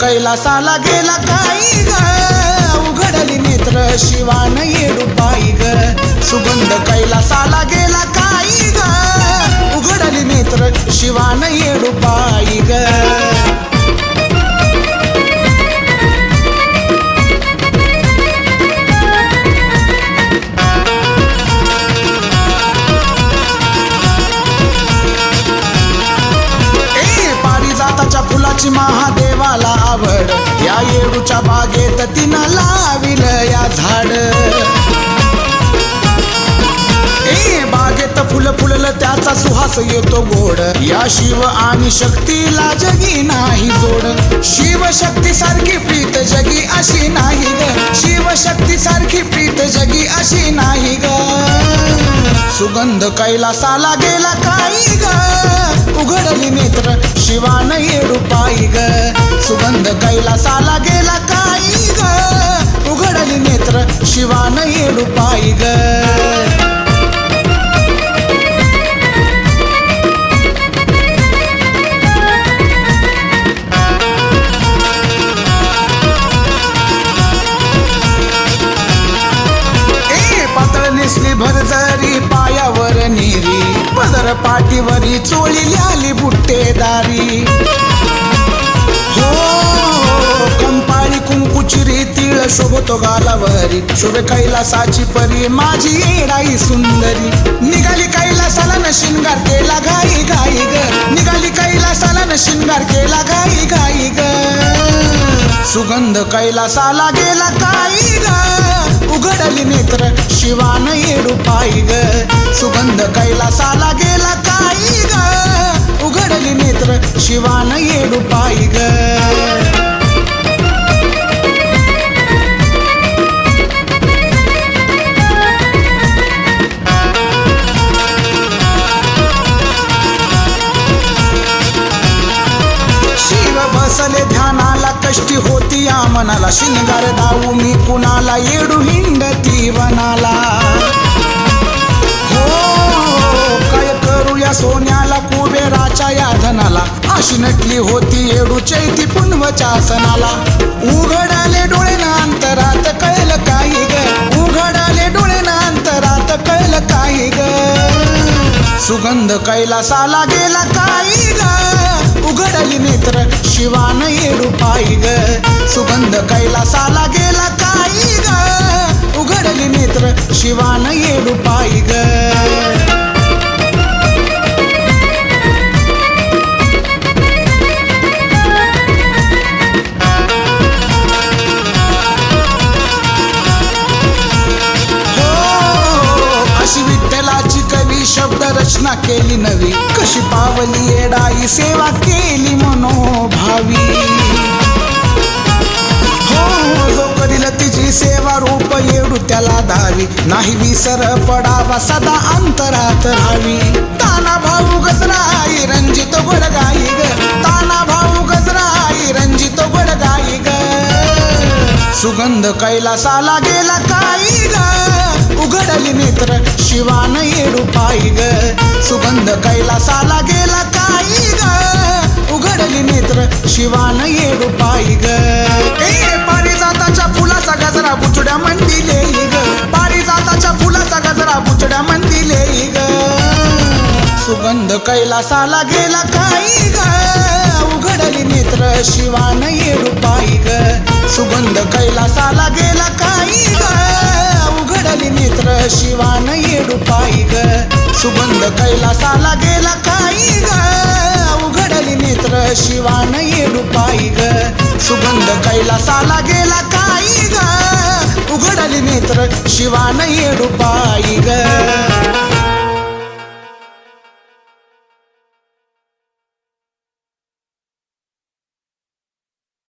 कैलासाला गेला काही ग. उघडली नेत्र शिवान येडूपाई ग. सुगंध कैलासाला गेला काही ग. उघडली नेत्र शिवान येडूपाई ग. या बागेत तिनं लाविल या झाड. ए बागेत फुल फुलल त्याचा सुहास येतो गोड. या शिव आणि शक्तीला जगी नाही जोड. शिव शक्ती सारखी प्रीत जगी अशी नाही ग. शिव शक्ती सारखी प्रीत जगी अशी नाही ग. सुगंध कैलासाला गेला काही ग. उघडली नेत्र शिवान येडूपाई ग. सुगंध कैलासाला नेत्र शिवान येडूपाई ग. ए नेसली भरजरी पायावर निरी. पदर पाठीवरी चोळी आली बुट्टेदारी. हो कंपाळी कुंकुचरी तिळ शोभतो गालावरी. शुभ कैलासाची परी माझी येडाई सुंदरी. निघाली कैलासाला न शिंगार केला घाई घाई ग. निघाली कैलासाला न शिंगार केला घाई घाई ग. सुगंध कैलासाला गेला काही ग. उघडली नेत्र शिवान येडूपाई ग. सुगंध कैलासाला गेला काही ग. उघडली नेत्र शिवान येडूपाई ग. बसले ध्यानाला कष्टी होती या मनाला. शिंगार दाऊ मी कुणाला येडू हिंडती वनाला. हो काय करूया सोन्याला कुबेराच्या या धनाला अशी नटली होती येडू चैती पुनवच्या सणाला उघडाले डोळे ना अंतरात कळलं काही ग. उघडाले डोळे ना अंतरात कळलं काही ग. सुगंध कैलासाला गेला काही ग. उघडली नेत्र शिवान येडूपाई ग. सुगंध कैलासाला गेला काही ग. उघडली नेत्र शिवान येडूपाई ग. रचना केली नवी. कशी पावली येडाई सेवा केली मनोभावी. हो, हो जो करील तिची सेवा रूप येडू त्याला धावी. नाही विसर पडावा सदा अंतरात राहावी. ताना भाऊ गजराई रंजित गोडगाई ग. ताना भाऊ गजराई रंजित गोडगाई ग. सुगंध कैलासाला गेला काही ग. उघडली नेत्र शिवान येडूपाई ग. सुगंध कैलासाला गेला काही ग. उघडली नेत्र शिवान येडूपाई ग. ए पारिजाताच्या फुलाचा गजरा बुचड्या मंदिले ग. पारिजाताच्या फुलाचा गजरा बुचड्या मंदिले ग. सुगंध कैलासाला गेला काही ग. उघडली नेत्र शिवान येडूपाई ग. सुगंध कैलासाला गेला काही नेत्र शिवान येडूपाई ग. सुगंध कैलासाला गेला काही ग. उघडली नेत्र शिवान येडूपाई ग.